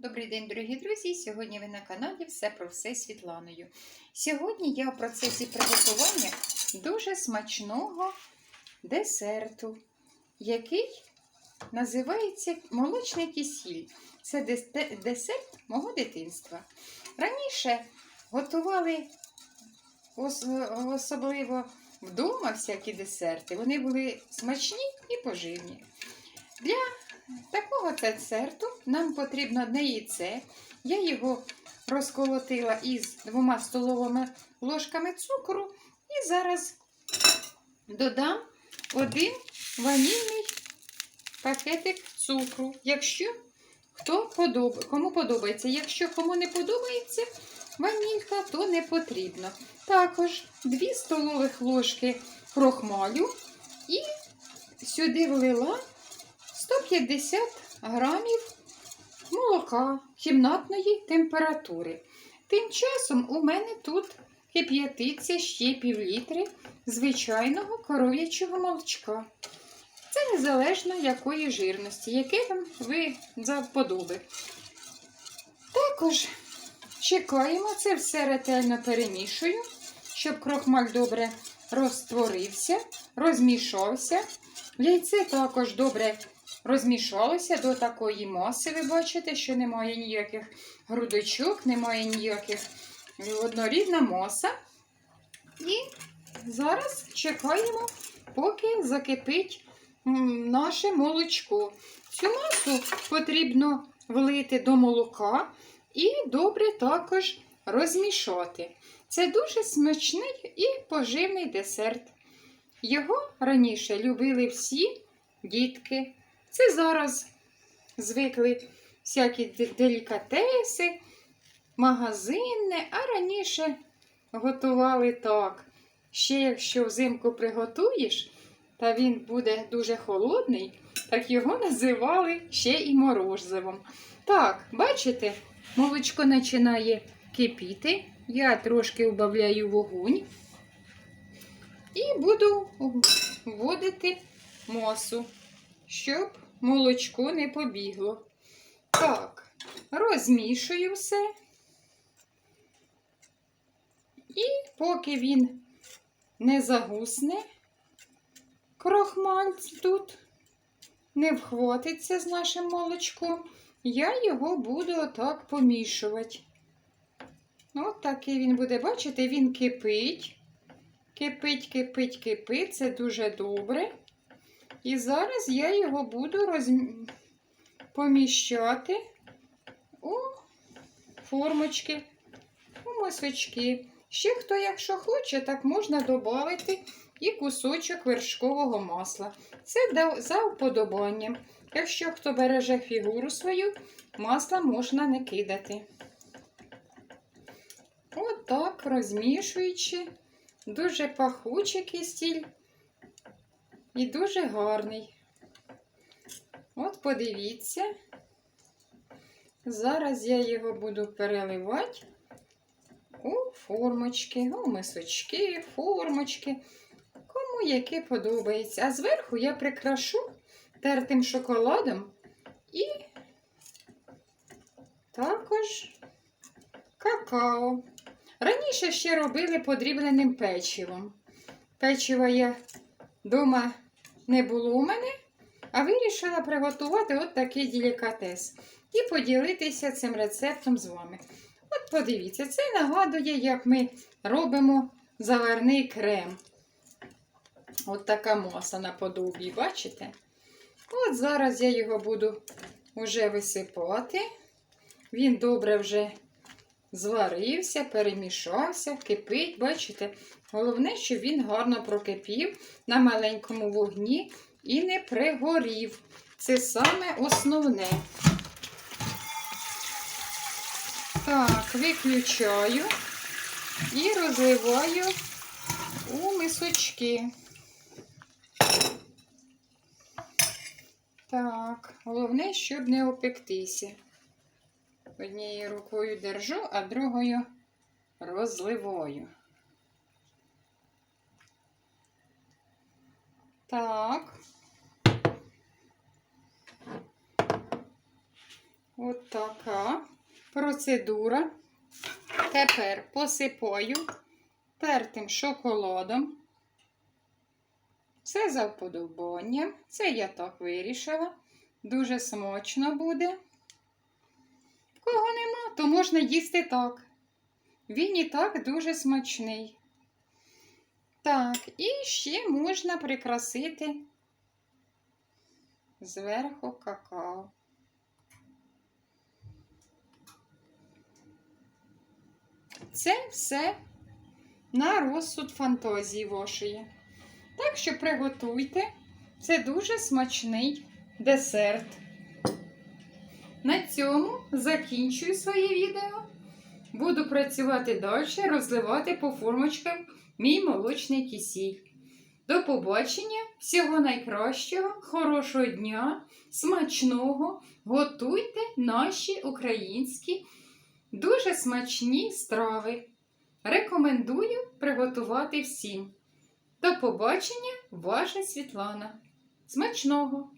Добрий день, дорогі друзі! Сьогодні ви на каналі Все про все Світланою. Сьогодні я в процесі приготування дуже смачного десерту, який називається молочний кисіль. Це десерт мого дитинства. Раніше готували особливо вдома всякі десерти. Вони були смачні і поживні. Для такого десерту нам потрібно одне яйце. Я його розколотила із двома столовими ложками цукру і зараз додам один ванільний пакетик цукру. Якщо хто подоб... кому подобається. Якщо кому не подобається ванілька, то не потрібно. Також 2 столових ложки крохмалю і сюди влила 150 грамів молока кімнатної температури. Тим часом у мене тут кип'ятиться ще пів літри звичайного коров'ячого молочка. Це незалежно якої жирності, яке вам ви за вподоби. Також чекаємо, це все ретельно перемішую, щоб крохмаль добре розтворився, розмішався. Яйце також добре розмішалося до такої маси. Ви бачите, що немає ніяких грудочок, немає ніяких однорідна маса. І зараз чекаємо, поки закипить наше молочко. Цю масу потрібно влити до молока і добре також розмішати. Це дуже смачний і поживний десерт. Його раніше любили всі дітки. Це зараз звикли всякі делікатеси, магазинне, а раніше готували так. Ще якщо взимку приготуєш, та він буде дуже холодний, так його називали ще і морозивом. Так, бачите, молочко починає кипіти. Я трошки убавляю вогонь і буду вводити мосу, щоб молочко не побігло. Так, розмішую все. І поки він не загусне, крохмаль тут не вхватиться з нашим молочком, я його буду отак помішувати. От такий він буде, бачите, він кипить. Кипить, кипить, кипить, це дуже добре. І зараз я його буду роз... поміщати у формочки, у мисочки. Ще хто, якщо хоче, так можна додати і кусочок вершкового масла. Це за вподобанням. Якщо хто береже фігуру свою, масла можна не кидати. Отак, розмішуючи, дуже пахучий кистіль і дуже гарний. От подивіться. Зараз я його буду переливати у формочки, у мисочки, формочки, кому яке подобається. А зверху я прикрашу тертим шоколадом і також какао. Раніше ще робили подрібленим печивом. Печива я вдома не було у мене, а вирішила приготувати от такий делікатес і поділитися цим рецептом з вами. От подивіться, це нагадує, як ми робимо заварний крем. От така маса наподобі, бачите? От зараз я його буду вже висипати. Він добре вже зварився, перемішався, кипить, бачите? Головне, щоб він гарно прокипів на маленькому вогні і не пригорів. Це саме основне. Так, виключаю і розливаю у мисочки. Так, головне, щоб не опектися. Однією рукою держу, а другою розливаю. Так. От така процедура. Тепер посипаю тертим шоколадом. Все за вподобанням. Це я так вирішила. Дуже смачно буде. Кого нема, то можна їсти так. Він і так дуже смачний. Так, і ще можна прикрасити зверху какао. Це все на розсуд фантазії вашої. Так що приготуйте. Це дуже смачний десерт. На цьому закінчую своє відео. Буду працювати далі, розливати по формочкам мій молочний кисіль. До побачення, всього найкращого, хорошого дня, смачного. Готуйте наші українські дуже смачні страви. Рекомендую приготувати всім. До побачення, ваша Світлана. Смачного!